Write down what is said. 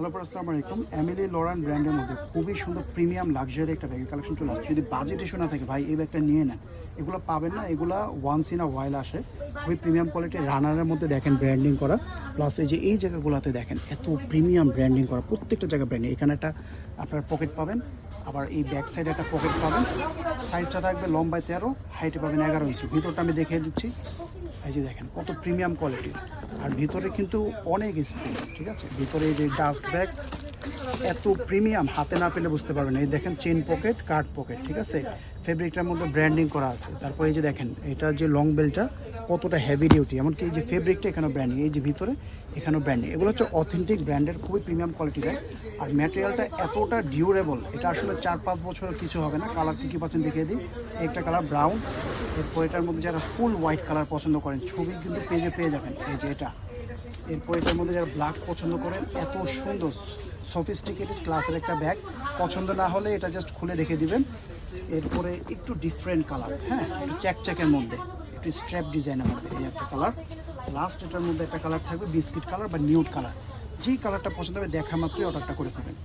Hello আসসালামু আলাইকুম। Emily লরান ব্র্যান্ডের মধ্যে খুবই সুন্দর প্রিমিয়াম লাক্সারি একটা ব্যাগের কালেকশন চলে আসছে যদি বাজেট ইস্যু না থাকে ভাই, এই ব্যাগটা নিয়ে নেন। এগুলো পাবেন না, এগুলো ওয়ান্স ইন আ ওয়াইল আসে। খুবই প্রিমিয়াম কোয়ালিটির রানারের মধ্যে দেখেন ব্র্যান্ডিং করা। প্লাস এই যে এই জায়গাগুলোতে দেখেন, এত প্রিমিয়াম ব্র্যান্ডিং করা। প্রত্যেকটা জায়গায় ব্র্যান্ডিং এখানে একটা আপনার পকেট পাবেন, আবার এই ব্যাক সাইডে একটা পকেট পাবেন। সাইজটা থাকবে লম্বায় তেরো হাইটে পাবেন এগারো ইঞ্চি। ভিতরটা আমি দেখিয়ে দিচ্ছি। এই যে দেখেন, কত প্রিমিয়াম কোয়ালিটির আর ভিতরে কিন্তু অনেক স্পেস ঠিক আছে? ভিতরে এই যে ডাস্ট ব্যাগ এত প্রিমিয়াম হাতে না পেলে বুঝতে পারবেন এই দেখেন চেন পকেট কার্ড পকেট ঠিক আছে? ফেব্রিকটার মধ্যে ব্র্যান্ডিং করা আছে। তারপরে এই যে দেখেন, এটা যে লং বেলটা কতটা হেভি ডিউটি এমনকি এই যে ফেব্রিকটা এখানেও ব্র্যান্ডিং এই যে ভিতরে এখানেও ব্র্যান্ডিং এগুলো হচ্ছে অথেন্টিক ব্র্যান্ডের খুবই প্রিমিয়াম কোয়ালিটি দেয় আর ম্যাটেরিয়ালটা এতটা ডিউরেবল এটা আসলে চার পাঁচ বছরের কিছু হবে না কালার কী কী পাচ্ছেন দেখিয়ে দিই। একটা কালার ব্রাউন এরপর এটার মধ্যে যারা ফুল হোয়াইট কালার পছন্দ করেন, ছবি কিন্তু পেজে পেয়ে যাবেন, এই যে এটা। এরপর এটার মধ্যে যারা ব্ল্যাক পছন্দ করেন, এত সুন্দর সফিস্টিকেটেড ক্লাসের একটা ব্যাগ পছন্দ না হলে এটা জাস্ট খুলে রেখে দিবেন। এরপরে একটু ডিফারেন্ট কালার হ্যাঁ একটু চ্যাকচ্যাকের মধ্যে। একটু স্ট্র্যাপ ডিজাইন আমাদের এই একটা কালার লাস্ট এটার মধ্যে একটা কালার থাকবে বিস্কিট কালার বা নিউড কালার যেই কালারটা পছন্দ হবে, দেখা মাত্রই অর্ডারটা করে ফেলবেন।